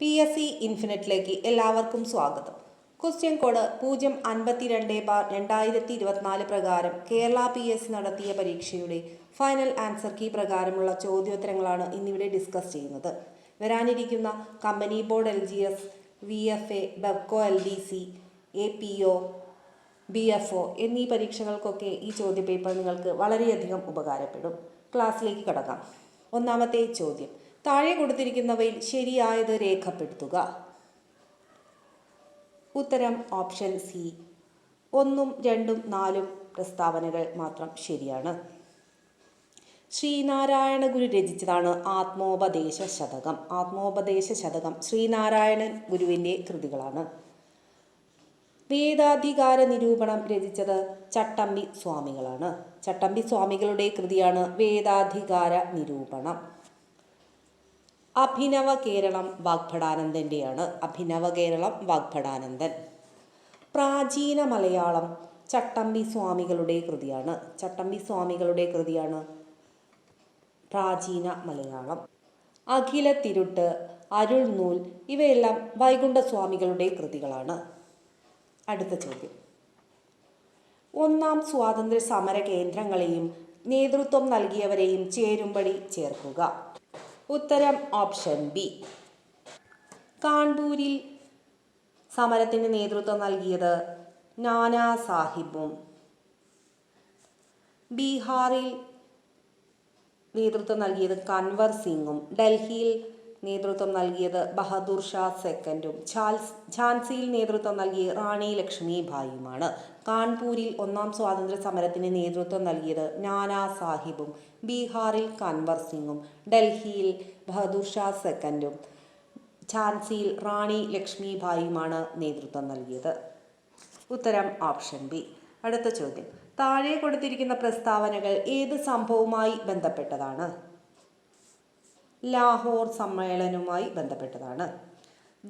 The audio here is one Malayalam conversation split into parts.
പി എസ് സി ഇൻഫിനിറ്റിലേക്ക് എല്ലാവർക്കും സ്വാഗതം. ക്വസ്റ്റ്യൻ കോഡ് പൂജ്യം അൻപത്തിരണ്ട് ബാർ രണ്ടായിരത്തി ഇരുപത്തിനാല് പ്രകാരം കേരള പി എസ് സി നടത്തിയ പരീക്ഷയുടെ ഫൈനൽ ആൻസർ കീ പ്രകാരമുള്ള ചോദ്യോത്തരങ്ങളാണ് ഇന്നിവിടെ ഡിസ്കസ് ചെയ്യുന്നത്. വരാനിരിക്കുന്ന company board L G S V F A Bevco L D C A P O B F O എന്നീ പരീക്ഷകൾക്കൊക്കെ ഈ ചോദ്യപേപ്പർ നിങ്ങൾക്ക് വളരെയധികം ഉപകാരപ്പെടും. ക്ലാസ്സിലേക്ക് കടക്കാം. ഒന്നാമത്തെ ചോദ്യം. താഴെ കൊടുത്തിരിക്കുന്നവയിൽ ശരിയായത് രേഖപ്പെടുത്തുക. ഉത്തരം ഓപ്ഷൻ സി. ഒന്നും രണ്ടും നാലും പ്രസ്താവനകൾ മാത്രം ശരിയാണ്. ശ്രീനാരായണ ഗുരു രചിച്ചതാണ് ആത്മോപദേശ ശതകം. ആത്മോപദേശ ശതകം ശ്രീനാരായണൻ ഗുരുവിന്റെ കൃതികളാണ്. വേദാധികാര നിരൂപണം രചിച്ചത് ചട്ടമ്പി സ്വാമികളാണ്. ചട്ടമ്പി സ്വാമികളുടെ കൃതിയാണ് വേദാധികാര നിരൂപണം. അഭിനവ കേരളം വാഗ്ഭടാനന്ദന്റെയാണ് അഭിനവ കേരളം വാഗ്ഭടാനന്ദൻ. പ്രാചീന മലയാളം ചട്ടമ്പി സ്വാമികളുടെ കൃതിയാണ്. ചട്ടമ്പി സ്വാമികളുടെ കൃതിയാണ് പ്രാചീന മലയാളം. അഖില തിരുട്ട് അരുൾനൂൽ ഇവയെല്ലാം വൈകുണ്ഠസ്വാമികളുടെ കൃതികളാണ്. അടുത്ത ചോദ്യം. ഒന്നാം സ്വാതന്ത്ര്യ സമര കേന്ദ്രങ്ങളെയും നേതൃത്വം നൽകിയവരെയും ചേരുംപടി ചേർക്കുക. ഉത്തരം ഓപ്ഷൻ ബി. കാൺപൂരിൽ സമരത്തിന് നേതൃത്വം നൽകിയത് നാനാ സാഹിബും. ബീഹാറിൽ നേതൃത്വം നൽകിയത് കൻവർ സിംഗും. ഡൽഹിയിൽ നേതൃത്വം നൽകിയത് ബഹദൂർ ഷാ സെക്കൻഡും. ഝാൻസിയിൽ നേതൃത്വം നൽകിയ റാണി ലക്ഷ്മി ഭായിയുമാണ്. കാൺപൂരിൽ ഒന്നാം സ്വാതന്ത്ര്യ സമരത്തിന് നേതൃത്വം നൽകിയത് നാനാ സാഹിബും ബീഹാറിൽ കൻവർ സിംഗും ഡൽഹിയിൽ ബഹദൂർ ഷാ സെക്കൻഡും ഝാൻസിയിൽ റാണി ലക്ഷ്മി ഭായിയുമാണ് നേതൃത്വം നൽകിയത്. ഉത്തരം ഓപ്ഷൻ ബി. അടുത്ത ചോദ്യം. താഴെ കൊടുത്തിരിക്കുന്ന പ്രസ്താവനകൾ ഏത് സംഭവവുമായി ബന്ധപ്പെട്ടതാണ്? ലാഹോർ സമ്മേളനവുമായി ബന്ധപ്പെട്ടതാണ്.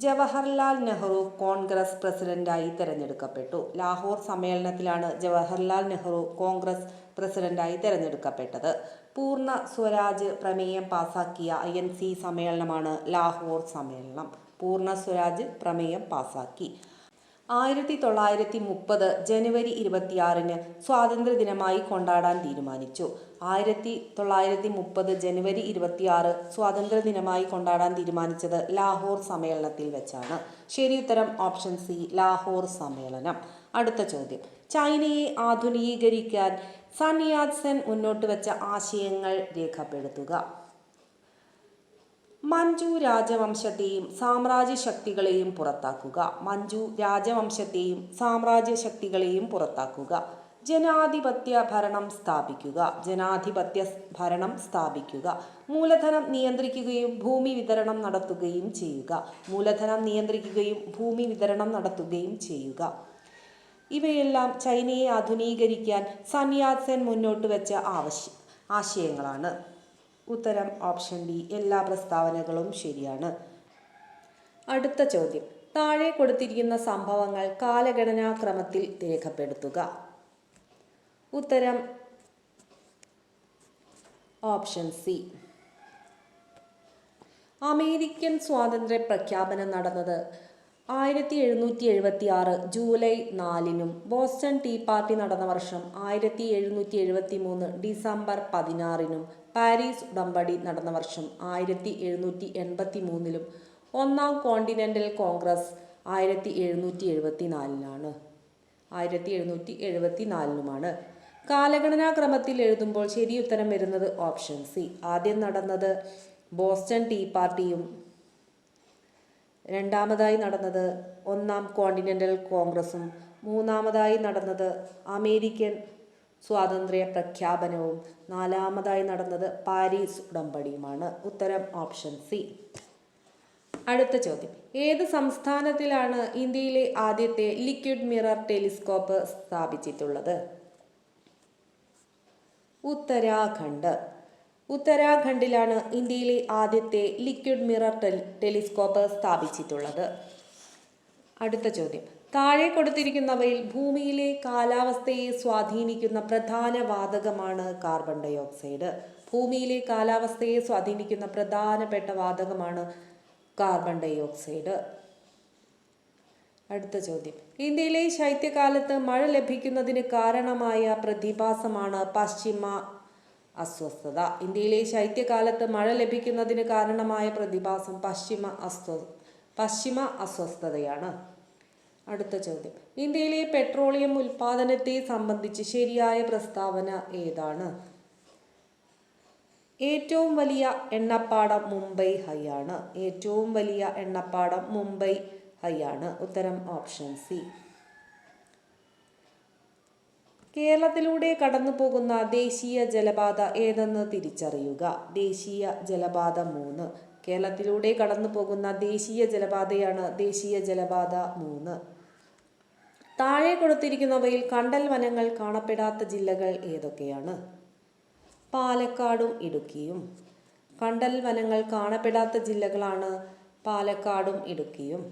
ജവഹർലാൽ നെഹ്റു കോൺഗ്രസ് പ്രസിഡന്റായി തെരഞ്ഞെടുക്കപ്പെട്ടു. ലാഹോർ സമ്മേളനത്തിലാണ് ജവഹർലാൽ നെഹ്റു കോൺഗ്രസ് പ്രസിഡന്റായി തെരഞ്ഞെടുക്കപ്പെട്ടത്. പൂർണ സ്വരാജ് പ്രമേയം പാസാക്കിയ ഐ എൻ സി സമ്മേളനമാണ് ലാഹോർ സമ്മേളനം. പൂർണ സ്വരാജ് പ്രമേയം പാസാക്കി. ആയിരത്തി തൊള്ളായിരത്തി മുപ്പത് ജനുവരി ഇരുപത്തിയാറിന് സ്വാതന്ത്ര്യദിനമായി കൊണ്ടാടാൻ തീരുമാനിച്ചു. ആയിരത്തി തൊള്ളായിരത്തി മുപ്പത് ജനുവരി ഇരുപത്തിയാറ് സ്വാതന്ത്ര്യദിനമായി കൊണ്ടാടാൻ തീരുമാനിച്ചത് ലാഹോർ സമ്മേളനത്തിൽ വെച്ചാണ്. ശരി ഉത്തരം ഓപ്ഷൻ സി ലാഹോർ സമ്മേളനം. അടുത്ത ചോദ്യം. ചൈനയെ ആധുനികീകരിക്കാൻ സെൻ മുന്നോട്ട് വെച്ച ആശയങ്ങൾ രേഖപ്പെടുത്തുക. മഞ്ജു രാജവംശത്തെയും സാമ്രാജ്യ ശക്തികളെയും പുറത്താക്കുക. മഞ്ജു രാജവംശത്തെയും സാമ്രാജ്യ ശക്തികളെയും പുറത്താക്കുക. ജനാധിപത്യ ഭരണം സ്ഥാപിക്കുക. ജനാധിപത്യ ഭരണം സ്ഥാപിക്കുക. മൂലധനം നിയന്ത്രിക്കുകയും ഭൂമി വിതരണം നടത്തുകയും ചെയ്യുക. മൂലധനം നിയന്ത്രിക്കുകയും ഭൂമി വിതരണം നടത്തുകയും ചെയ്യുക. ഇവയെല്ലാം ചൈനയെ ആധുനീകരിക്കാൻ സന്യാസൻ മുന്നോട്ട് വെച്ച ആവശ്യ ആശയങ്ങളാണ്. ഉത്തരം ഓപ്ഷൻ ഡി. എല്ലാ പ്രസ്താവനകളും ശരിയാണ്. അടുത്ത ചോദ്യം. താഴെ കൊടുത്തിരിക്കുന്ന സംഭവങ്ങൾ കാലഗണനാക്രമത്തിൽ രേഖപ്പെടുത്തുക. ഉത്തരം ഓപ്ഷൻ സി. അമേരിക്കൻ സ്വാതന്ത്ര്യ പ്രഖ്യാപനം നടന്നത് ആയിരത്തി എഴുന്നൂറ്റി എഴുപത്തി ആറ് ജൂലൈ നാലിനും ബോസ്റ്റൺ ടീ പാർട്ടി നടന്ന വർഷം ആയിരത്തി എഴുന്നൂറ്റി എഴുപത്തി മൂന്ന് ഡിസംബർ പതിനാറിനും പാരീസ് ഉടമ്പടി നടന്ന വർഷം ആയിരത്തി എഴുന്നൂറ്റി എൺപത്തി മൂന്നിലും ഒന്നാം കോണ്ടിനെന്റൽ കോൺഗ്രസ് ആയിരത്തി എഴുന്നൂറ്റി എഴുപത്തി നാലിനാണ് ആയിരത്തി എഴുന്നൂറ്റി എഴുപത്തി നാലിനുമാണ് കാലഗണനാക്രമത്തിൽ എഴുതുമ്പോൾ ശരി ഉത്തരം വരുന്നത് ഓപ്ഷൻ സി. ആദ്യം നടന്നത് ബോസ്റ്റൺ ടീ പാർട്ടിയും രണ്ടാമതായി നടന്നത് ഒന്നാം കോണ്ടിനെന്റൽ കോൺഗ്രസും മൂന്നാമതായി നടന്നത് അമേരിക്കൻ സ്വാതന്ത്ര്യ പ്രഖ്യാപനവും. നാലാമതായി നടന്നത് പാരീസ് ഉടമ്പടിയുമാണ്. ഉത്തരം ഓപ്ഷൻ സി. അടുത്ത ചോദ്യം. ഏത് സംസ്ഥാനത്തിലാണ് ഇന്ത്യയിലെ ആദ്യത്തെ ലിക്വിഡ് മിറർ ടെലിസ്കോപ്പ് സ്ഥാപിച്ചിട്ടുള്ളത്? ഉത്തരാഖണ്ഡ്. ഉത്തരാഖണ്ഡിലാണ് ഇന്ത്യയിലെ ആദ്യത്തെ ലിക്വിഡ് മിറർ ടെലിസ്കോപ്പ് സ്ഥാപിച്ചിട്ടുള്ളത്. അടുത്ത ചോദ്യം. താഴെ കൊടുത്തിരിക്കുന്നവയിൽ ഭൂമിയിലെ കാലാവസ്ഥയെ സ്വാധീനിക്കുന്ന പ്രധാന വാതകമാണ് കാർബൺ ഡൈ ഓക്സൈഡ് ഭൂമിയിലെ കാലാവസ്ഥയെ സ്വാധീനിക്കുന്ന പ്രധാനപ്പെട്ട വാതകമാണ് കാർബൺ ഡൈ ഓക്സൈഡ് അടുത്ത ചോദ്യം. ഇന്ത്യയിലെ ശൈത്യകാലത്ത് മഴ ലഭിക്കുന്നതിന് കാരണമായ പ്രതിഭാസമാണ് പശ്ചിമ അസ്വസ്ഥത. ഇന്ത്യയിലെ ശൈത്യകാലത്ത് മഴ ലഭിക്കുന്നതിന് കാരണമായ പ്രതിഭാസം പശ്ചിമ അസ്വ പശ്ചിമ അസ്വസ്ഥതയാണ്. അടുത്ത ചോദ്യം. ഇന്ത്യയിലെ പെട്രോളിയം ഉൽപാദനത്തെ സംബന്ധിച്ച് ശരിയായ പ്രസ്താവന ഏതാണ്? ഏറ്റവും വലിയ എണ്ണപ്പാടം മുംബൈ ഹൈ ആണ്. ഏറ്റവും വലിയ എണ്ണപ്പാടം മുംബൈ ഹൈ ആണ്. ഉത്തരം ഓപ്ഷൻ സി. കേരളത്തിലൂടെ കടന്നു പോകുന്ന ദേശീയ ജലപാത ഏതെന്ന് തിരിച്ചറിയുക? ദേശീയ ജലപാത മൂന്ന്. കേരളത്തിലൂടെ കടന്നു പോകുന്ന ദേശീയ ജലപാതയാണ് ദേശീയ ജലപാത മൂന്ന്. താഴെ കൊടുത്തിരിക്കുന്നവയിൽ കണ്ടൽ വനങ്ങൾ കാണപ്പെടാത്ത ജില്ലകൾ ഏതൊക്കെയാണ്? പാലക്കാടും ഇടുക്കിയും. കണ്ടൽ വനങ്ങൾ കാണപ്പെടാത്ത ജില്ലകളാണ് പാലക്കാടും ഇടുക്കിയും.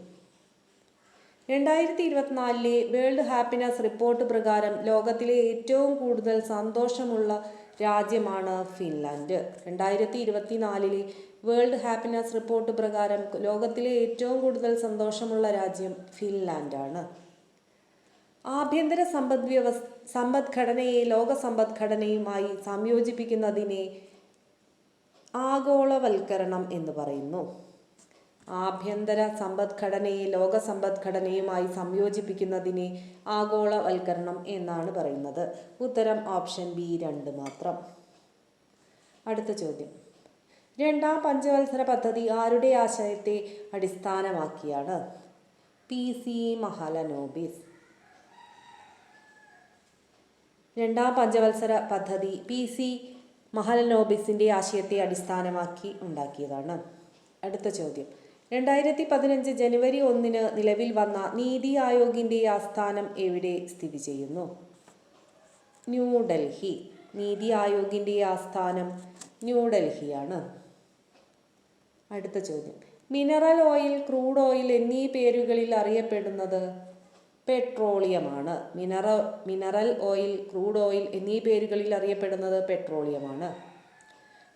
രണ്ടായിരത്തി ഇരുപത്തിനാലിലെ വേൾഡ് ഹാപ്പിനെസ് റിപ്പോർട്ട് പ്രകാരം ലോകത്തിലെ ഏറ്റവും കൂടുതൽ സന്തോഷമുള്ള രാജ്യമാണ് ഫിൻലാൻഡ്. രണ്ടായിരത്തി ഇരുപത്തിനാലിലെ വേൾഡ് ഹാപ്പിനെസ് റിപ്പോർട്ട് പ്രകാരം ലോകത്തിലെ ഏറ്റവും കൂടുതൽ സന്തോഷമുള്ള രാജ്യം ഫിൻലാൻഡാണ്. ആഭ്യന്തര സമ്പദ് വ്യവസ്ഥ സമ്പദ്ഘടനയെ ലോക സമ്പദ്ഘടനയുമായി സംയോജിപ്പിക്കുന്നതിനെ ആഗോളവൽക്കരണം എന്ന് പറയുന്നു. ആഭ്യന്തര സമ്പദ്ഘടനയെ ലോക സമ്പദ്ഘടനയുമായി സംയോജിപ്പിക്കുന്നതിനെ ആഗോളവൽക്കരണം എന്നാണ് പറയുന്നത്. ഉത്തരം ഓപ്ഷൻ ബി രണ്ട് മാത്രം. അടുത്ത ചോദ്യം. രണ്ടാം പഞ്ചവത്സര പദ്ധതി ആരുടെ ആശയത്തെ അടിസ്ഥാനമാക്കിയാണ്? P C Mahalanobis. രണ്ടാം പഞ്ചവത്സര പദ്ധതി പി സി മഹലനോബിസിന്റെ ആശയത്തെ അടിസ്ഥാനമാക്കി ഉണ്ടാക്കിയതാണ്. അടുത്ത ചോദ്യം. രണ്ടായിരത്തി പതിനഞ്ച് ജനുവരി ഒന്നിന് നിലവിൽ വന്ന നീതി ആയോഗിന്റെ ആസ്ഥാനം എവിടെ സ്ഥിതി ചെയ്യുന്നു? ന്യൂഡൽഹി. നീതി ആയോഗിന്റെ ആസ്ഥാനം ന്യൂഡൽഹിയാണ്. അടുത്ത ചോദ്യം. മിനറൽ ഓയിൽ ക്രൂഡ് ഓയിൽ എന്നീ പേരുകളിൽ അറിയപ്പെടുന്നത് പെട്രോളിയമാണ്. മിനറ മിനറൽ ഓയിൽ ക്രൂഡ് ഓയിൽ എന്നീ പേരുകളിൽ അറിയപ്പെടുന്നത് പെട്രോളിയമാണ്.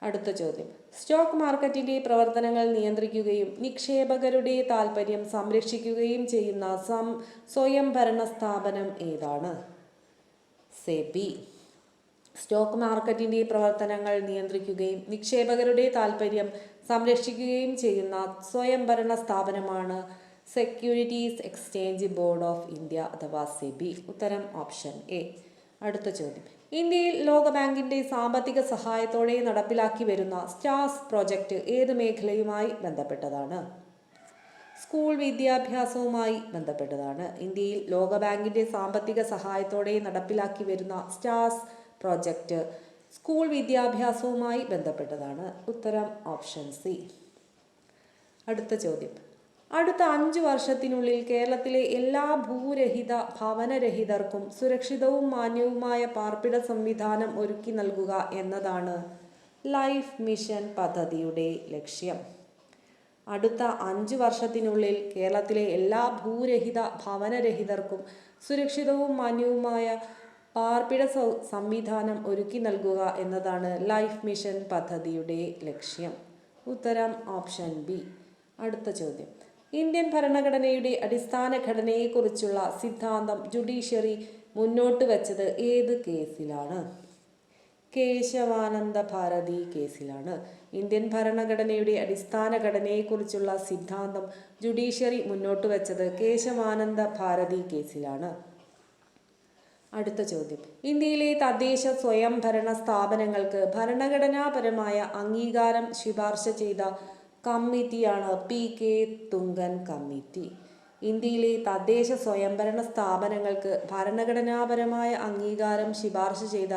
അടുത്ത ചോദ്യം. സ്റ്റോക്ക് മാർക്കറ്റിന്റെ പ്രവർത്തനങ്ങൾ നിയന്ത്രിക്കുകയും നിക്ഷേപകരുടെ താൽപ്പര്യം സംരക്ഷിക്കുകയും ചെയ്യുന്ന സം സ്വയംഭരണ സ്ഥാപനം ഏതാണ്? സെബി സ്റ്റോക്ക് മാർക്കറ്റിന്റെ പ്രവർത്തനങ്ങൾ നിയന്ത്രിക്കുകയും നിക്ഷേപകരുടെ താൽപ്പര്യം സംരക്ഷിക്കുകയും ചെയ്യുന്ന സ്വയംഭരണ സ്ഥാപനമാണ് securities exchange board of India അഥവാ സെബി ഉത്തരം ഓപ്ഷൻ എ അടുത്ത ചോദ്യം. ഇന്ത്യയിൽ ലോകബാങ്കിന്റെ സാമ്പത്തിക സഹായത്തോടെ നടപ്പിലാക്കി വരുന്ന സ്റ്റാർസ് പ്രോജക്റ്റ് ഏത് മേഖലയുമായി ബന്ധപ്പെട്ടതാണ്? സ്കൂൾ വിദ്യാഭ്യാസവുമായി ബന്ധപ്പെട്ടതാണ്. ഇന്ത്യയിൽ ലോകബാങ്കിന്റെ സാമ്പത്തിക സഹായത്തോടെ നടപ്പിലാക്കി വരുന്ന സ്റ്റാർസ് പ്രോജക്റ്റ് സ്കൂൾ വിദ്യാഭ്യാസവുമായി ബന്ധപ്പെട്ടതാണ്. ഉത്തരം ഓപ്ഷൻ സി അടുത്ത ചോദ്യം. അടുത്ത അഞ്ച് വർഷത്തിനുള്ളിൽ കേരളത്തിലെ എല്ലാ ഭൂരഹിത ഭവനരഹിതർക്കും സുരക്ഷിതവും മാന്യവുമായ പാർപ്പിട സംവിധാനം ഒരുക്കി നൽകുക എന്നതാണ് ലൈഫ് മിഷൻ പദ്ധതിയുടെ ലക്ഷ്യം. അടുത്ത അഞ്ച് വർഷത്തിനുള്ളിൽ കേരളത്തിലെ എല്ലാ ഭൂരഹിത ഭവനരഹിതർക്കും സുരക്ഷിതവും മാന്യവുമായ പാർപ്പിട സംവിധാനം ഒരുക്കി നൽകുക എന്നതാണ് ലൈഫ് മിഷൻ പദ്ധതിയുടെ ലക്ഷ്യം. ഉത്തരം ഓപ്ഷൻ ബി. അടുത്ത ചോദ്യം. ഇന്ത്യൻ ഭരണഘടനയുടെ അടിസ്ഥാന ഘടനയെക്കുറിച്ചുള്ള സിദ്ധാന്തം ജുഡീഷ്യറി മുന്നോട്ട് വച്ചത് ഏത് കേസിലാണ്? കേശവാനന്ദ ഭാരതി കേസിലാണ്. ഇന്ത്യൻ ഭരണഘടനയുടെ അടിസ്ഥാന ഘടനയെക്കുറിച്ചുള്ള സിദ്ധാന്തം ജുഡീഷ്യറി മുന്നോട്ട് വച്ചത് കേശവാനന്ദ ഭാരതി കേസിലാണ്. അടുത്ത ചോദ്യം. ഇന്ത്യയിലെ തദ്ദേശ സ്വയംഭരണ സ്ഥാപനങ്ങൾക്ക് ഭരണഘടനാപരമായ അംഗീകാരം ശുപാർശ ചെയ്ത കമ്മിറ്റിയാണ് പി കെ തുങ്കൻ കമ്മിറ്റി. ഇന്ത്യയിലെ തദ്ദേശ സ്വയംഭരണ സ്ഥാപനങ്ങൾക്ക് ഭരണഘടനാപരമായ അംഗീകാരം ശുപാർശ ചെയ്ത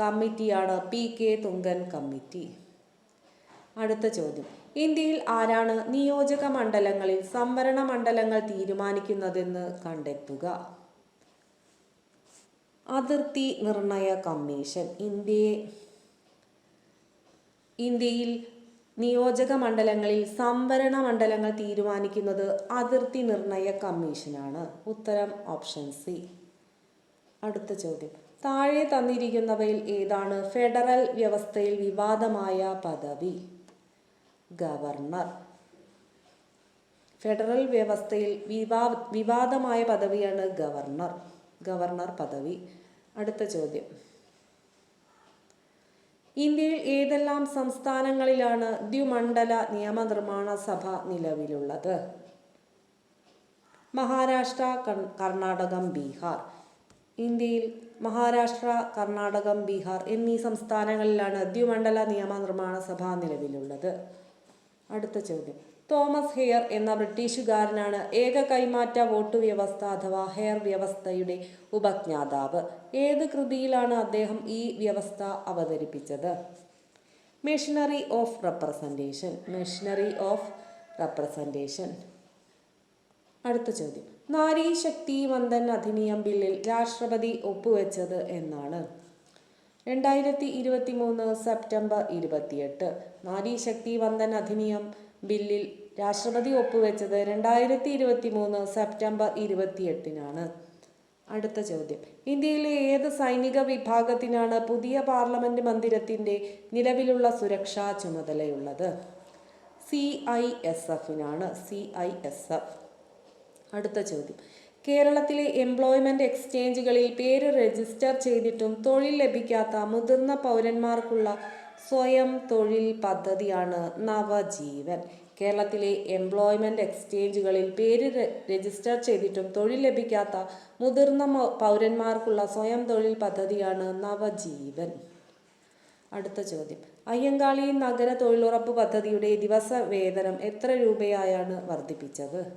കമ്മിറ്റിയാണ് പി കെ തുങ്കൻ കമ്മിറ്റി. അടുത്ത ചോദ്യം. ഇന്ത്യയിൽ ആരാണ് നിയോജക മണ്ഡലങ്ങളിൽ സംവരണ മണ്ഡലങ്ങൾ തീരുമാനിക്കുന്നതെന്ന് കണ്ടെത്തുക? അതിർത്തി നിർണയ കമ്മീഷൻ. ഇന്ത്യയെ ഇന്ത്യയിൽ നിയോജക മണ്ഡലങ്ങളിൽ സംവരണ മണ്ഡലങ്ങൾ തീരുമാനിക്കുന്നത് അതിർത്തി നിർണയ കമ്മീഷനാണ്. ഉത്തരം ഓപ്ഷൻ സി. അടുത്ത ചോദ്യം. താഴെ തന്നിരിക്കുന്നവയിൽ ഏതാണ് ഫെഡറൽ വ്യവസ്ഥയിൽ വിവാദമായ പദവി? ഗവർണർ. ഫെഡറൽ വ്യവസ്ഥയിൽ വിവാ വിവാദമായ പദവിയാണ് ഗവർണർ. ഗവർണർ പദവി. അടുത്ത ചോദ്യം. ഇന്ത്യയിൽ ഏതെല്ലാം സംസ്ഥാനങ്ങളിലാണ് ദ്വിമണ്ഡല നിയമനിർമ്മാണ സഭ നിലവിലുള്ളത്? മഹാരാഷ്ട്ര കർണാടകം ബീഹാർ. ഇന്ത്യയിൽ മഹാരാഷ്ട്ര കർണാടകം ബീഹാർ എന്നീ സംസ്ഥാനങ്ങളിലാണ് ദ്വിമണ്ഡല നിയമനിർമ്മാണ സഭ നിലവിലുള്ളത്. അടുത്ത ചോദ്യം. തോമസ് ഹെയർ എന്ന ബ്രിട്ടീഷുകാരനാണ് ഏക കൈമാറ്റ വോട്ട് വ്യവസ്ഥ അഥവാ ഹെയർ വ്യവസ്ഥയുടെ ഉപജ്ഞാതാവ്. ഏത് കൃതിയിലാണ് അദ്ദേഹം ഈ വ്യവസ്ഥ അവതരിപ്പിച്ചത്? Machinery of representation machinery of representation അടുത്ത ചോദ്യം. നാരീ ശക്തി വന്ദൻ അധിനിയം ബില്ലിൽ രാഷ്ട്രപതി ഒപ്പുവെച്ചത് എന്നാണ്. രണ്ടായിരത്തി ഇരുപത്തി മൂന്ന് സെപ്റ്റംബർ ഇരുപത്തിയെട്ട് നാരീശക്തി വന്ദൻ അധിനിയം ബില്ലിൽ രാഷ്ട്രപതി ഒപ്പുവെച്ചത് രണ്ടായിരത്തി ഇരുപത്തി മൂന്ന് സെപ്റ്റംബർ ഇരുപത്തിയെട്ടിനാണ്. അടുത്ത ചോദ്യം. ഇന്ത്യയിലെ ഏത് സൈനിക വിഭാഗത്തിനാണ് പുതിയ പാർലമെന്റ് മന്ദിരത്തിന്റെ നിലവിലുള്ള സുരക്ഷാ ചുമതലയുള്ളത്? C I S എഫിനാണ്. C I S F. അടുത്ത ചോദ്യം. കേരളത്തിലെ എംപ്ലോയ്മെന്റ് എക്സ്ചേഞ്ചുകളിൽ പേര് രജിസ്റ്റർ ചെയ്തിട്ടും തൊഴിൽ ലഭിക്കാത്ത മുതിർന്ന പൗരന്മാർക്കുള്ള സ്വയം തൊഴിൽ പദ്ധതിയാണ് നവജീവൻ. കേരളത്തിലെ എംപ്ലോയ്മെന്റ് എക്സ്ചേഞ്ചുകളിൽ പേര് രജിസ്റ്റർ ചെയ്തിട്ടും തൊഴിൽ ലഭിക്കാത്ത മുതിർന്ന പൗരന്മാർക്കുള്ള സ്വയം തൊഴിൽ പദ്ധതിയാണ് നവജീവൻ. അടുത്ത ചോദ്യം. അയ്യങ്കാളി നഗര തൊഴിലുറപ്പ് പദ്ധതിയുടെ ദിവസ വേതനം എത്ര രൂപയായാണ് വർദ്ധിപ്പിച്ചത്?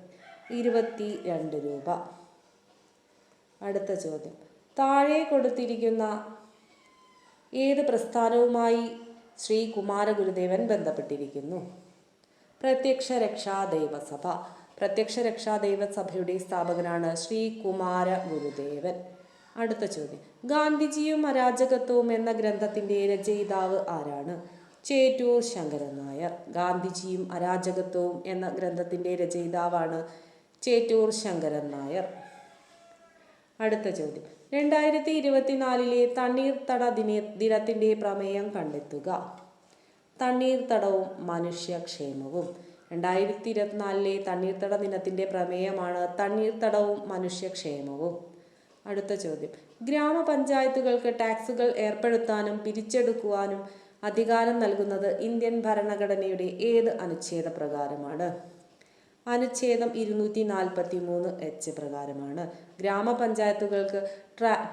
ഇരുപത്തി രണ്ട് രൂപ. അടുത്ത ചോദ്യം. താഴെ കൊടുത്തിരിക്കുന്ന ഏത് പ്രസ്ഥാനവുമായി ശ്രീ കുമാരഗുരുദേവൻ ബന്ധപ്പെട്ടിരിക്കുന്നു. പ്രത്യക്ഷ രക്ഷാ ദൈവസഭ പ്രത്യക്ഷ രക്ഷാ ദൈവസഭയുടെ സ്ഥാപകനാണ് ശ്രീ കുമാര ഗുരുദേവൻ അടുത്ത ചോദ്യം. ഗാന്ധിജിയും അരാജകത്വവും എന്ന ഗ്രന്ഥത്തിന്റെ രചയിതാവ് ആരാണ്? ചേറ്റൂർ ശങ്കരൻ നായർ. ഗാന്ധിജിയും അരാജകത്വവും എന്ന ഗ്രന്ഥത്തിന്റെ രചയിതാവാണ് ചേറ്റൂർ ശങ്കരൻ നായർ. അടുത്ത ചോദ്യം. രണ്ടായിരത്തി ഇരുപത്തിനാലിലെ തണ്ണീർത്തട ദിന ദിനത്തിന്റെ പ്രമേയം കണ്ടെത്തുക. തണ്ണീർത്തടവും മനുഷ്യക്ഷേമവും. രണ്ടായിരത്തി ഇരുപത്തിനാലിലെ തണ്ണീർത്തട ദിനത്തിന്റെ പ്രമേയമാണ് തണ്ണീർത്തടവും മനുഷ്യക്ഷേമവും. അടുത്ത ചോദ്യം. ഗ്രാമപഞ്ചായത്തുകൾക്ക് ടാക്സുകൾ ഏർപ്പെടുത്താനും പിരിച്ചെടുക്കുവാനും അധികാരം നൽകുന്നത് ഇന്ത്യൻ ഭരണഘടനയുടെ ഏത് അനുച്ഛേദ പ്രകാരമാണ് അനുച്ഛേദം ഇരുന്നൂറ്റി നാൽപ്പത്തി മൂന്ന് എച്ച് പ്രകാരമാണ്. ഗ്രാമപഞ്ചായത്തുകൾക്ക്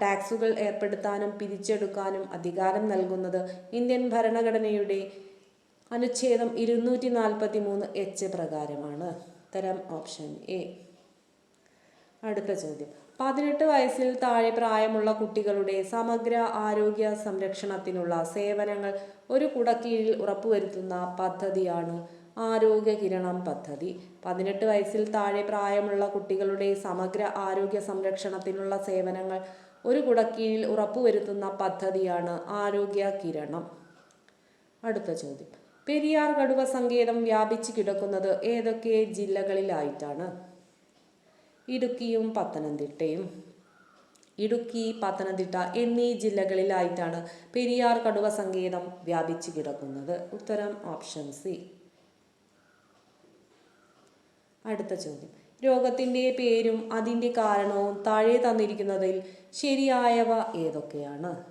ടാക്സുകൾ ഏർപ്പെടുത്താനും പിരിച്ചെടുക്കാനും അധികാരം നൽകുന്നത് ഇന്ത്യൻ ഭരണഘടനയുടെ അനുച്ഛേദം ഇരുന്നൂറ്റി നാൽപ്പത്തി മൂന്ന് എച്ച് പ്രകാരമാണ്. ഉത്തരം ഓപ്ഷൻ എ. അടുത്ത ചോദ്യം. പതിനെട്ട് വയസ്സിൽ താഴെ പ്രായമുള്ള കുട്ടികളുടെ സമഗ്ര ആരോഗ്യ സംരക്ഷണത്തിനുള്ള സേവനങ്ങൾ ഒരു കുടക്കീഴിൽ ഉറപ്പുവരുത്തുന്ന പദ്ധതിയാണ് ആരോഗ്യ കിരണം പദ്ധതി. പതിനെട്ട് വയസ്സിൽ താഴെ പ്രായമുള്ള കുട്ടികളുടെ സമഗ്ര ആരോഗ്യ സംരക്ഷണത്തിനുള്ള സേവനങ്ങൾ ഒരു കുടക്കീഴിൽ ഉറപ്പുവരുത്തുന്ന പദ്ധതിയാണ് ആരോഗ്യ കിരണം. അടുത്ത ചോദ്യം. പെരിയാർ കടുവ സങ്കേതം വ്യാപിച്ചു കിടക്കുന്നത് ഏതൊക്കെ ജില്ലകളിലായിട്ടാണ്? ഇടുക്കിയും പത്തനംതിട്ടയും. ഇടുക്കി പത്തനംതിട്ട എന്നീ ജില്ലകളിലായിട്ടാണ് പെരിയാർ കടുവ സങ്കേതം വ്യാപിച്ചു കിടക്കുന്നത്. ഉത്തരം ഓപ്ഷൻ സി. അടുത്ത ചോദ്യം. രോഗത്തിന്റെ പേരും അതിന്റെ കാരണവും താഴെ തന്നിരിക്കുന്നതിൽ ശരിയായവ ഏതൊക്കെയാണ്?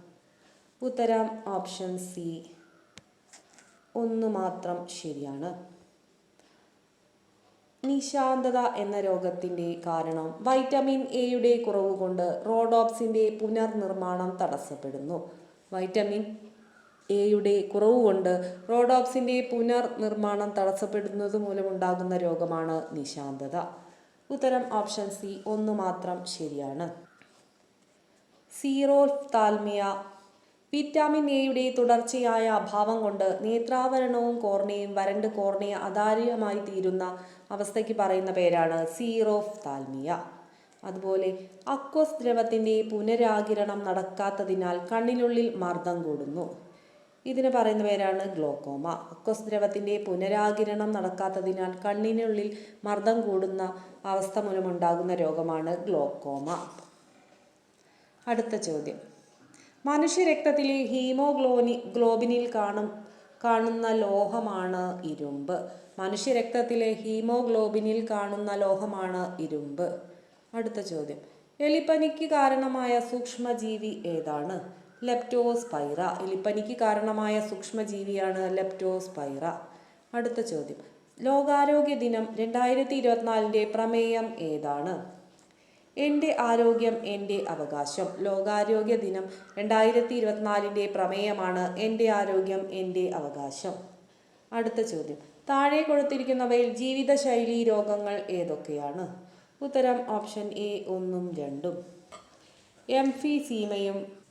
ഉത്തരം ഓപ്ഷൻ സി. ഒന്ന് മാത്രം ശരിയാണ്. നിശാന്തത എന്ന രോഗത്തിന്റെ കാരണം വൈറ്റമിൻ എയുടെ കുറവ് കൊണ്ട് റോഡോപ്സിന്റെ പുനർനിർമ്മാണം തടസ്സപ്പെടുന്നു. വൈറ്റമിൻ എയുടെ കുറവ് കൊണ്ട് റോഡോപ്സിന്റെ പുനർനിർമ്മാണം തടസ്സപ്പെടുന്നത് മൂലമുണ്ടാകുന്ന രോഗമാണ് നിശാന്തത. ഉത്തരം ഓപ്ഷൻ സി ഒന്ന് മാത്രം ശരിയാണ്. സീറോ താൽമിയ. വിറ്റാമിൻ എയുടെ തുടർച്ചയായ അഭാവം കൊണ്ട് നേത്രാവരണവും കോർണയും വരണ്ട് കോർണിയ അതാര്യമായി തീരുന്ന അവസ്ഥയ്ക്ക് പറയുന്ന പേരാണ് സീറോഫ്താൽമിയ അതുപോലെ അക്വസ് ദ്രവത്തിന്റെ പുനരാകിരണം നടക്കാത്തതിനാൽ കണ്ണിനുള്ളിൽ മർദ്ദം കൂടുന്നു. ഇതിന് പറയുന്ന പേരാണ് ഗ്ലോക്കോമ. അക്വസ് ദ്രവത്തിന്റെ പുനരാകിരണം നടക്കാത്തതിനാൽ കണ്ണിനുള്ളിൽ മർദ്ദം കൂടുന്ന അവസ്ഥ മൂലമുണ്ടാകുന്ന രോഗമാണ് ഗ്ലോക്കോമ. അടുത്ത ചോദ്യം. മനുഷ്യരക്തത്തിലെ ഹീമോഗ്ലോനി ഗ്ലോബിനിൽ കാണും കാണുന്ന ലോഹമാണ് ഇരുമ്പ്. മനുഷ്യ മനുഷ്യരക്തത്തിലെ ഹീമോഗ്ലോബിനിൽ കാണുന്ന ലോഹമാണ് ഇരുമ്പ്. അടുത്ത ചോദ്യം. എലിപ്പനിക്ക് കാരണമായ സൂക്ഷ്മജീവി ഏതാണ്? ലെപ്റ്റോസ്പൈറ. എലിപ്പനിക്ക് കാരണമായ സൂക്ഷ്മജീവിയാണ് ലെപ്റ്റോസ്പൈറ. അടുത്ത ചോദ്യം. ലോകാരോഗ്യ ദിനം രണ്ടായിരത്തി ഇരുപത്തിനാലിന്റെ പ്രമേയം ഏതാണ്? എന്റെ ആരോഗ്യം എന്റെ അവകാശം. ലോകാരോഗ്യ ദിനം രണ്ടായിരത്തി ഇരുപത്തിനാലിന്റെ പ്രമേയമാണ് എന്റെ ആരോഗ്യം എന്റെ അവകാശം. അടുത്ത ചോദ്യം. താഴെ കൊടുത്തിരിക്കുന്നവയിൽ ജീവിതശൈലി രോഗങ്ങൾ ഏതൊക്കെയാണ്? ഉത്തരം ഓപ്ഷൻ എ ഒന്നും രണ്ടും. എംഫിസീമയും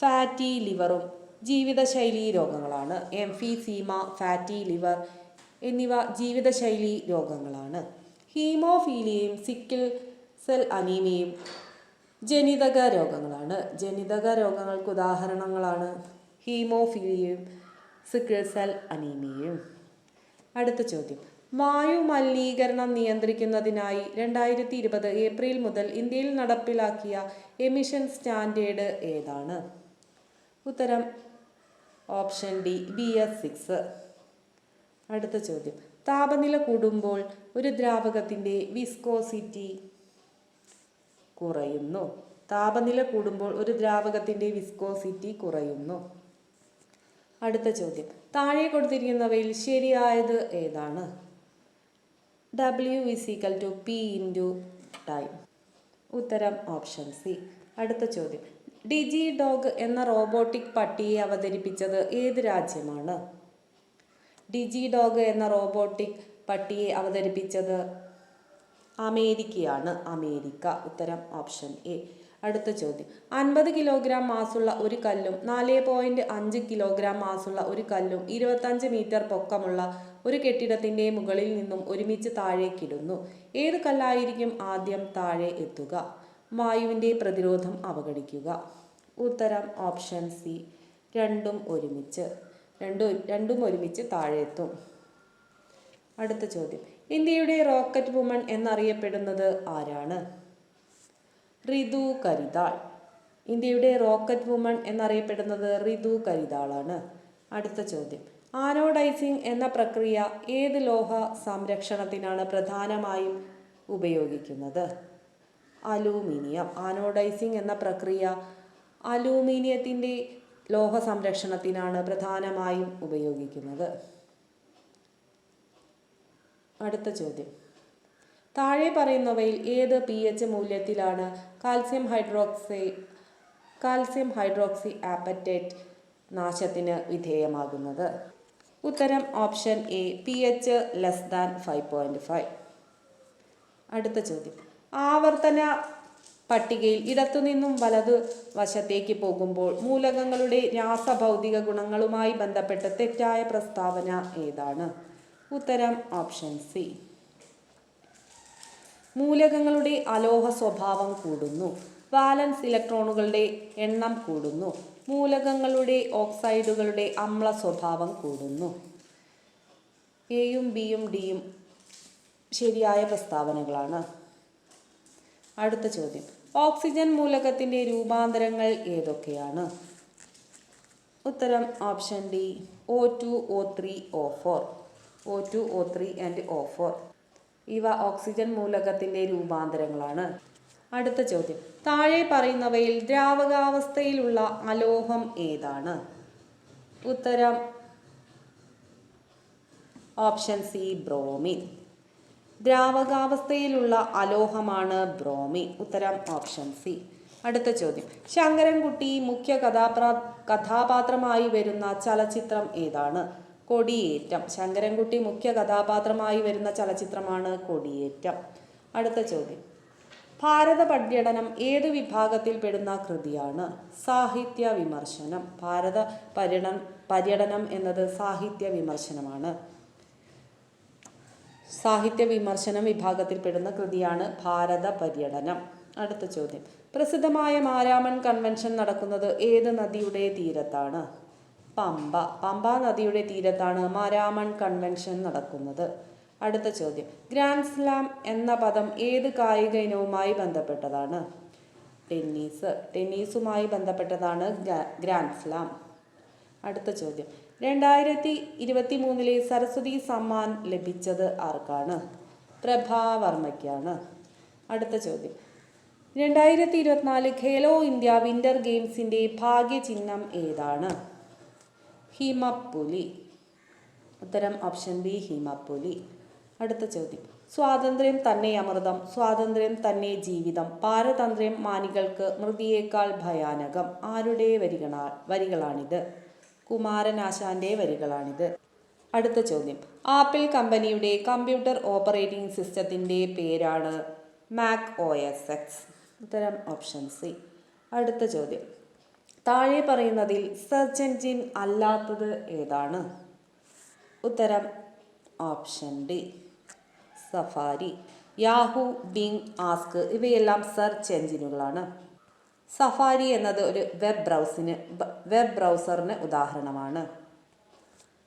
ഫാറ്റി ലിവറും ജീവിതശൈലി രോഗങ്ങളാണ്. എംഫിസീമ ഫാറ്റി ലിവർ എന്നിവ ജീവിതശൈലി രോഗങ്ങളാണ്. ഹീമോഫീലിയയും സിക്കിൾ സെൽ അനീമിയയും ജനിതക രോഗങ്ങളാണ്. ജനിതക രോഗങ്ങൾക്ക് ഉദാഹരണങ്ങളാണ് ഹീമോഫീലിയയും സിക്കിൾ സെൽ അനീമിയയും അടുത്ത ചോദ്യം. വായു മലിനീകരണം നിയന്ത്രിക്കുന്നതിനായി രണ്ടായിരത്തി ഇരുപത് ഏപ്രിൽ മുതൽ ഇന്ത്യയിൽ നടപ്പിലാക്കിയ എമിഷൻ സ്റ്റാൻഡേർഡ് ഏതാണ്? ഉത്തരം option D B S six അടുത്ത ചോദ്യം. താപനില കൂടുമ്പോൾ ഒരു ദ്രാവകത്തിന്റെ വിസ്കോസിറ്റി കുറയുന്നു. താപനില കൂടുമ്പോൾ ഒരു ദ്രാവകത്തിന്റെ വിസ്കോസിറ്റി കുറയുന്നു. അടുത്ത ചോദ്യം. താഴെ കൊടുത്തിരിക്കുന്നവയിൽ ശരിയായത് ഏതാണ്? W is equal to P into time ഉത്തരം ഓപ്ഷൻ സി. അടുത്ത ചോദ്യം. ഡിജി ഡോഗ് എന്ന റോബോട്ടിക് പട്ടിയെ അവതരിപ്പിച്ചത് ഏത് രാജ്യമാണ്? ഡിജി ഡോഗ് എന്ന റോബോട്ടിക് പട്ടിയെ അവതരിപ്പിച്ചത് അമേരിക്കയാണ്. അമേരിക്ക. ഉത്തരം ഓപ്ഷൻ എ. അടുത്ത ചോദ്യം. അൻപത് കിലോഗ്രാം മാസുള്ള ഒരു കല്ലും നാല് പോയിന്റ് അഞ്ച് കിലോഗ്രാം മാസുള്ള ഒരു കല്ലും ഇരുപത്തഞ്ച് മീറ്റർ പൊക്കമുള്ള ഒരു കെട്ടിടത്തിന്റെ മുകളിൽ നിന്നും ഒരുമിച്ച് താഴേക്കിടുന്നു. ഏത് കല്ലായിരിക്കും ആദ്യം താഴെ എത്തുക? വായുവിന്റെ പ്രതിരോധം അവഗണിക്കുക. ഉത്തരം ഓപ്ഷൻ സി. രണ്ടും ഒരുമിച്ച്. രണ്ടും രണ്ടും ഒരുമിച്ച് താഴെത്തും അടുത്ത ചോദ്യം. ഇന്ത്യയുടെ റോക്കറ്റ് വുമൺ എന്നറിയപ്പെടുന്നത് ആരാണ്? റിതു കരിതാൾ. ഇന്ത്യയുടെ റോക്കറ്റ് വുമൺ എന്നറിയപ്പെടുന്നത് റിതു കരിതാളാണ്. അടുത്ത ചോദ്യം. ആനോഡൈസിംഗ് എന്ന പ്രക്രിയ ഏത് ലോഹ സംരക്ഷണത്തിനാണ് പ്രധാനമായും ഉപയോഗിക്കുന്നത്? അലൂമിനിയം. ആനോഡൈസിംഗ് എന്ന പ്രക്രിയ അലൂമിനിയത്തിന്റെ ലോഹ സംരക്ഷണത്തിനാണ് പ്രധാനമായും ഉപയോഗിക്കുന്നത്. അടുത്ത ചോദ്യം. താഴെ പറയുന്നവയിൽ ഏത് P H മൂല്യത്തിലാണ് calcium hydroxy calcium hydroxy apatite നാശത്തിന് വിധേയമാകുന്നത്? ഉത്തരം option A P H less than five point five അടുത്ത ചോദ്യം. ആവർത്തന പട്ടികയിൽ ഇടത്തുനിന്നും വലതു വശത്തേക്ക് പോകുമ്പോൾ മൂലകങ്ങളുടെ രാസഭൗതിക ഗുണങ്ങളുമായി ബന്ധപ്പെട്ട തെറ്റായ പ്രസ്താവന ഏതാണ്? ഉത്തരം ഓപ്ഷൻ സി. മൂലകങ്ങളുടെ അലോഹ സ്വഭാവം കൂടുന്നു. വാലൻസ് ഇലക്ട്രോണുകളുടെ എണ്ണം കൂടുന്നു. മൂലകങ്ങളുടെ ഓക്സൈഡുകളുടെ അമ്ല സ്വഭാവം കൂടുന്നു. എയും ബിയും ഡിയും ശരിയായ പ്രസ്താവനകളാണ്. അടുത്ത ചോദ്യം. ഓക്സിജൻ മൂലകത്തിന്റെ രൂപാന്തരങ്ങൾ ഏതൊക്കെയാണ്? ഉത്തരം option D O two O three O four O two O three and O four ഇവ ഓക്സിജൻ മൂലകത്തിന്റെ രൂപാന്തരങ്ങളാണ്. അടുത്ത ചോദ്യം. താഴെ പറയുന്നവയിൽ ദ്രാവകാവസ്ഥയിലുള്ള അലോഹം ഏതാണ്? ഉത്തരം ഓപ്ഷൻ സി ബ്രോമിൻ. ദ്രാവകാവസ്ഥയിലുള്ള അലോഹമാണ് ബ്രോമി. ഉത്തരം ഓപ്ഷൻ സി. അടുത്ത ചോദ്യം. ശങ്കരൻകുട്ടി മുഖ്യ കഥാപ്ര കഥാപാത്രമായി വരുന്ന ചലച്ചിത്രം ഏതാണ്? കൊടിയേറ്റം. ശങ്കരൻകുട്ടി മുഖ്യ കഥാപാത്രമായി വരുന്ന ചലച്ചിത്രമാണ് കൊടിയേറ്റം. അടുത്ത ചോദ്യം. ഭാരത പര്യടനം ഏത് വിഭാഗത്തിൽ പെടുന്ന കൃതിയാണ്? സാഹിത്യ വിമർശനം. ഭാരത പര്യടനം പര്യടനം എന്നത് സാഹിത്യ വിമർശനമാണ്. സാഹിത്യ വിമർശനം വിഭാഗത്തിൽപ്പെടുന്ന കൃതിയാണ് ഭാരത പര്യടനം അടുത്ത ചോദ്യം. പ്രസിദ്ധമായ മാരാമൺ കൺവെൻഷൻ നടക്കുന്നത് ഏത് നദിയുടെ തീരത്താണ്? പമ്പ. പമ്പ നദിയുടെ തീരത്താണ് മാരാമൺ കൺവെൻഷൻ നടക്കുന്നത്. അടുത്ത ചോദ്യം. ഗ്രാൻഡ് സ്ലാം എന്ന പദം ഏത് കായിക ഇനവുമായി ബന്ധപ്പെട്ടതാണ്? ടെന്നീസ്. ടെന്നീസുമായി ബന്ധപ്പെട്ടതാണ് ഗ്രാ- ഗ്രാൻഡ് സ്ലാം. അടുത്ത ചോദ്യം. രണ്ടായിരത്തി ഇരുപത്തി മൂന്നിലെ സരസ്വതി സമ്മാൻ ലഭിച്ചത് ആർക്കാണ്? പ്രഭാവർമ്മയ്ക്കാണ് അടുത്ത ചോദ്യം. രണ്ടായിരത്തി ഇരുപത്തിനാല് ഖേലോ ഇന്ത്യ വിന്റർ ഗെയിംസിന്റെ ഭാഗ്യചിഹ്നം ഏതാണ്? ഹിമപ്പുലി. ഉത്തരം ഓപ്ഷൻ ബി ഹിമപ്പുലി. അടുത്ത ചോദ്യം. സ്വാതന്ത്ര്യം തന്നെ അമൃതം സ്വാതന്ത്ര്യം തന്നെ ജീവിതം പാരതന്ത്ര്യം മാനികൾക്ക് മൃതിയേക്കാൾ ഭയാനകം. ആരുടെ വരികളാ വരികളാണിത്? കുമാരനാശാന്റെ വരികളാണിത്. അടുത്ത ചോദ്യം. ആപ്പിൾ കമ്പനിയുടെ കമ്പ്യൂട്ടർ ഓപ്പറേറ്റിംഗ് സിസ്റ്റത്തിന്റെ പേരാണ് മാക് ഒ എസ് എക്സ്. ഉത്തരം ഓപ്ഷൻ സി. അടുത്ത ചോദ്യം. താഴെ പറയുന്നതിൽ സെർച്ച് എൻജിൻ അല്ലാത്തത് ഏതാണ്? ഉത്തരം option D. Safari Yahoo Bing Ask ഇവയെല്ലാം സെർച്ച് എഞ്ചിനുകളാണ്. സഫാരി എന്നത് ഒരു വെബ് ബ്രൗസിന് വെബ് ബ്രൗസറിന് ഉദാഹരണമാണ്.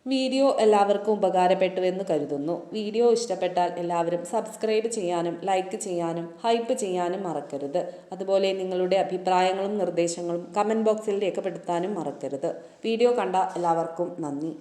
വീഡിയോ എല്ലാവർക്കും ഉപകാരപ്പെട്ടു എന്ന് കരുതുന്നു. വീഡിയോ ഇഷ്ടപ്പെട്ടാൽ എല്ലാവരും സബ്സ്ക്രൈബ് ചെയ്യാനും ലൈക്ക് ചെയ്യാനും ഹൈപ്പ് ചെയ്യാനും മറക്കരുത്. അതുപോലെ നിങ്ങളുടെ അഭിപ്രായങ്ങളും നിർദ്ദേശങ്ങളും കമന്റ് ബോക്സിൽ രേഖപ്പെടുത്താനും മറക്കരുത്. വീഡിയോ കണ്ട എല്ലാവർക്കും നന്ദി.